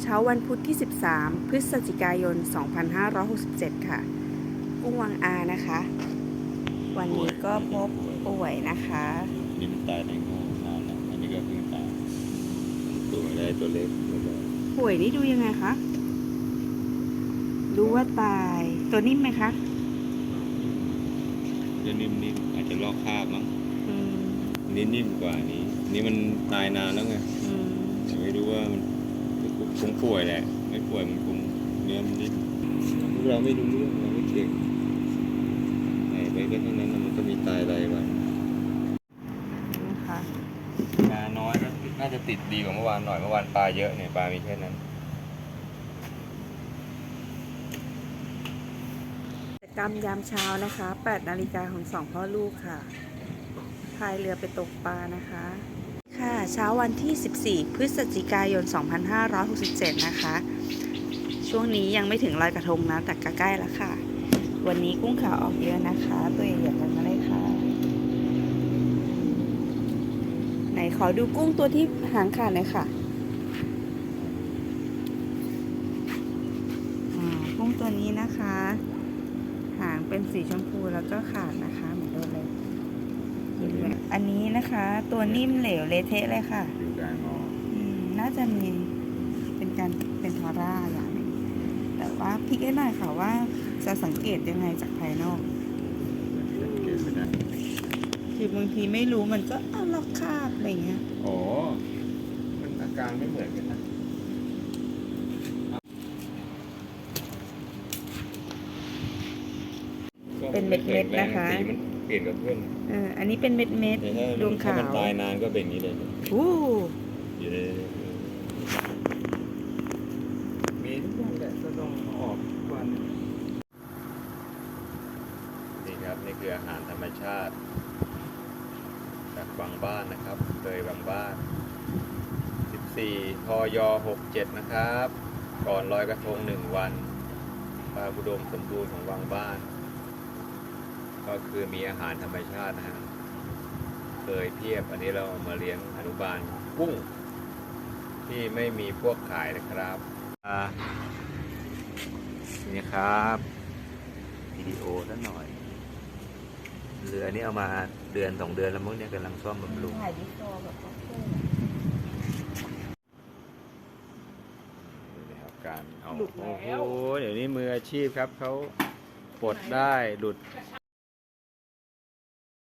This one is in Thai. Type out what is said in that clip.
เช้าวันพุธที่ 13 พฤศจิกายน 2567 ค่ะ กุ้งวังอานะคะ วันนี้ก็พบป่วยนะคะ นี่มันตายในงูนานแล้วอันนี้ก็เพิ่งตายตัวได้ตัวเล็กตัวใหญ่ป่วยนี่ดูยังไงคะ รู้ว่าตาย ตัวนิ่มไหมคะจะนิ่มๆอาจจะลอกคราบมั้งอืมอันนี้นิ่มกว่านี้ นี่มันตายนานแล้วไงอืมแต่ไม่รู้ว่ามัน คงป่วยแหละ ไม่ป่วยมันคงเนื้อมันนิ่มพวกเราไม่รู้เรื่องเราไม่เก่งไหนไปก็เท่านั้นน่ะมันก็มีตายอะไรไปนะคะปลาน้อยก็น่าจะติดดีกว่าเมื่อวานหน่อยเมื่อวานปลาเยอะเนี่ยปลามีแค่นั้นกิจกรรมยามเช้านะคะ8นาฬิกาของสองพ่อลูกค่ะพายเรือไปตกปลานะคะค่ะ เช้าวันที่ 14 พฤศจิกายน 2567 นะคะ ช่วงนี้ยังไม่ถึงลอยกระทงนะ แต่ใกล้แล้วค่ะ วันนี้กุ้งขาวออกเยอะนะคะ ตัวใหญ่ๆกันมาเลยค่ะ ไหนขอดูกุ้งตัวที่หางขาดหน่อยค่ะกุ้งตัวนี้นะคะ หางเป็นสีชมพูแล้วก็ขาดนะคะ อันนี้นะคะ ตัวนิ่มเหลวเละเทะเลยค่ะอยู่กลางงออืมน่าจะมีเป็นการเป็นทอร่าอย่างหนึงแต่ว่าพี่ก็หน่อยค่ะว่าจะสังเกตยังไงจากภายนอกสังเกตไม่ได้คือบางทีไม่รู้มันก็อ้าวลอกคราบอะไรเงี้ยอ๋อมันอาการไม่เหมือนกันนะเป็นเม็ดๆนะคะสีมัน เปลี่ยนกับเพื่อนเอออันนี้เป็นเม็ดเม็ดแต่ถ้าดวงถ้าขาวมันตายนานก็เป็นอย่างนี้เลยอู้อยู่ในมีทุกวันแหละก็ต้องออกทุกวันนี่ครับนี่คืออาหารธรรมชาติ จากบางบ้านนะครับเคยบางบ้าน 14พย67 นะครับ ก่อนลอยกระทงหนึ่งวันปลาบุดมสมบูรณ์ของบางบ้าน ก็คือมีอาหารธรรมชาตินะฮะเคยเพียบอันนี้เราเอามาเลี้ยงอนุบาลกุ้ง ที่ไม่มีพวกขายนะครับอ่านี่ครับวิดีโอสักหน่อยเรือนี่เอามาเดือนสองเดือนแล้วมั้งเนี่ยกำลังซ่อมบำรุงถ่ายดิฟอแบบว่าคู่นี่ครับการเอาโอ้โหเดี๋ยวนี้มืออาชีพครับเขาปลดได้หลุด